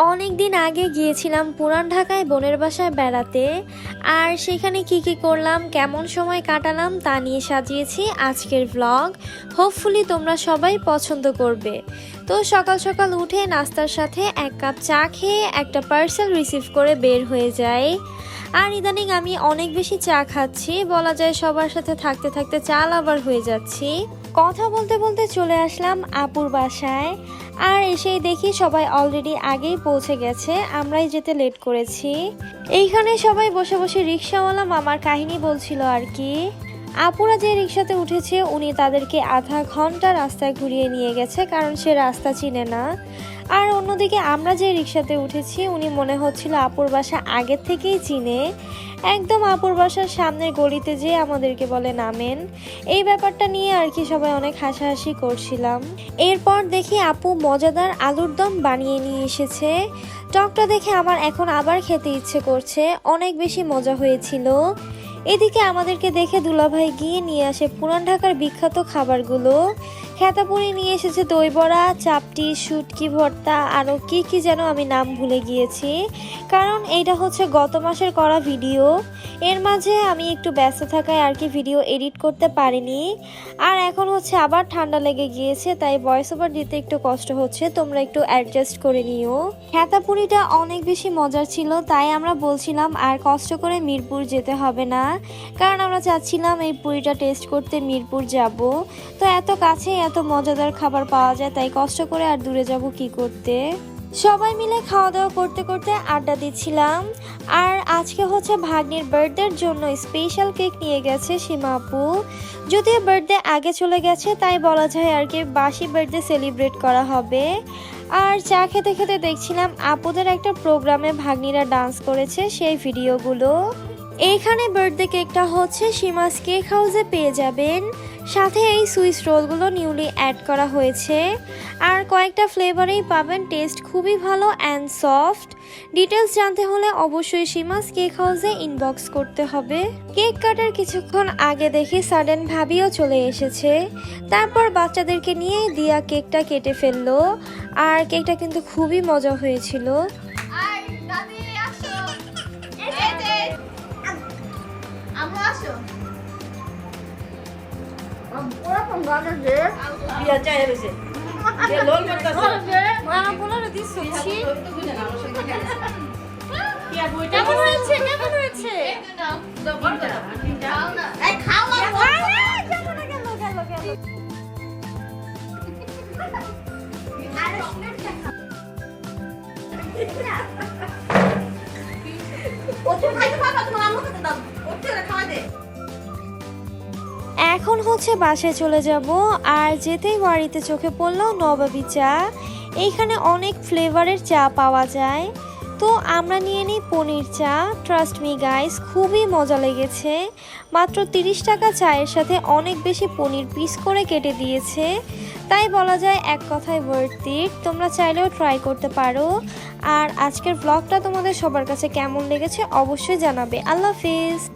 অনেক দিন আগে গিয়েছিলাম পুরান ঢাকায় বোনের বাসায় বেড়াতে। আর সেখানে কি কি করলাম, কেমন সময় কাটালাম তা নিয়ে সাজিয়েছি আজকের ভ্লগ হোপফুলি তোমরা সবাই পছন্দ করবে। তো সকাল সকাল উঠে নাস্তার সাথে এক কাপ চা খেয়ে একটা পার্সেল রিসিভ করে বের হয়ে যায় আর ইদানিং আমি অনেক বেশি চা খাচ্ছি, বলা যায় সবার সাথে থাকতে থাকতে চাল আবার হয়ে যাচ্ছি। কথা বলতে বলতে চলে আসলাম আপুর বাসায়। আর এসেই দেখি সবাই অলরেডি আগেই পৌঁছে গেছে, আমরাই যেতে লেট করেছি। এইখানে সবাই বসে বসে রিক্সাওয়ালা মামার কাহিনী বলছিল আর কি। আপুরা যে রিক্সাতে উঠেছে, উনি তাদেরকে আধা ঘণ্টা রাস্তায় ঘুরিয়ে নিয়ে গেছে, কারণ সে রাস্তা চিনে না। আর অন্যদিকে আমরা যে রিক্সাতে উঠেছি, উনি মনে হচ্ছিল আপুর বাসা আগের থেকেই চিনে। একদম আপুর বাসার সামনের গলিতে যেয়ে আমাদেরকে বলে, নামেন। এই ব্যাপারটা নিয়ে আর কি সবাই অনেক হাসাহাসি করছিলাম। এরপর দেখি আপু মজাদার আলুর দম বানিয়ে নিয়ে এসেছে। টকটা দেখে আমার এখন আবার খেতে ইচ্ছে করছে। অনেক বেশি মজা হয়েছিল। এদিকে আমাদেরকে দেখে দুলাভাই গিয়ে নিয়ে আসে পুরান ঢাকার বিখ্যাত খাবারগুলো। খেতাপুরি নিয়ে এসেছে দই বড়া চাপটি, শুটকি ভর্তা আরও কি কি যেন আমি নাম ভুলে গিয়েছি। কারণ এইটা হচ্ছে গত মাসের করা ভিডিও। এর মাঝে আমি একটু ব্যস্ত থাকায় আর কি ভিডিও এডিট করতে পারিনি। আর এখন হচ্ছে আবার ঠান্ডা লেগে গিয়েছে, তাই ভয়েস ওভার দিতে একটু কষ্ট হচ্ছে। তোমরা একটু অ্যাডজাস্ট করে নিও। খেতাপুরিটা অনেক বেশি মজার ছিল, তাই আমরা বলছিলাম আর কষ্ট করে মিরপুর যেতে হবে না। কারণ আমরা চাচ্ছিলাম এই পুরিটা টেস্ট করতে মিরপুর যাব। তো এত কাছে এত মজাদার খাবার পাওয়া যায়, তাই কষ্ট করে আর দূরে যাব কি করতে? সবাই মিলে খাওয়া দাওয়া করতে করতে আড্ডা দিচ্ছিলাম। আর আজকে হচ্ছে ভাগ্নির বার্থডের জন্য স্পেশাল কেক নিয়ে গেছে সীমা আপু। যদিও বার্থডে আগে চলে গেছে, তাই বলা যায় আর কি বাসি বার্থডে সেলিব্রেট করা হবে। আর চা খেতে খেতে দেখছিলাম আপুদের একটা প্রোগ্রামে ভাগ্নিরা ডান্স করেছে সেই ভিডিওগুলো এইখানে বার্থডে কেকটা হচ্ছে সীমাস কেক হাউসে পেয়ে যাবেন। সাথে এই সুইস রোলগুলো নিউলি অ্যাড করা হয়েছে। আর কয়েকটা ফ্লেভারেই পাবেন, টেস্ট খুবই ভালো অ্যান্ড সফট ডিটেলস জানতে হলে অবশ্যই সীমাস কেক হাউসে ইনবক্স করতে হবে। কেক কাটার কিছুক্ষণ আগে দেখি সাডেন ভাবিও চলে এসেছে। তারপর বাচ্চাদেরকে নিয়ে দিয়া কেকটা কেটে ফেলল। আর কেকটা কিন্তু খুবই মজা হয়েছিল। আসো। কেমন হয়েছে কেমন হয়েছে ও তুমি খাইতে পারবা তোমার আম্মু খেতে দাও। ওরা খাওয়া দে। এখন হচ্ছে বাসায় চলে যাব আর যেতেই বাড়িতে চোখে পড়ল নবাবি চা। এইখানে অনেক ফ্লেভারের চা পাওয়া যায়। তো আমরা নিয়ে নিই পনির চা। ট্রাস্ট মি গাইস খুবই মজা লেগেছে। মাত্র তিরিশ টাকা চায়ের সাথে অনেক বেশি পনির পিস করে কেটে দিয়েছে। তাই বলা যায় এক কথায় ওয়ার্থ তোমরা চাইলেও ট্রাই করতে পারো। আর আজকের ব্লগটা তোমাদের সবার কাছে কেমন লেগেছে অবশ্যই জানাবে। আল্লাহ হাফিজ।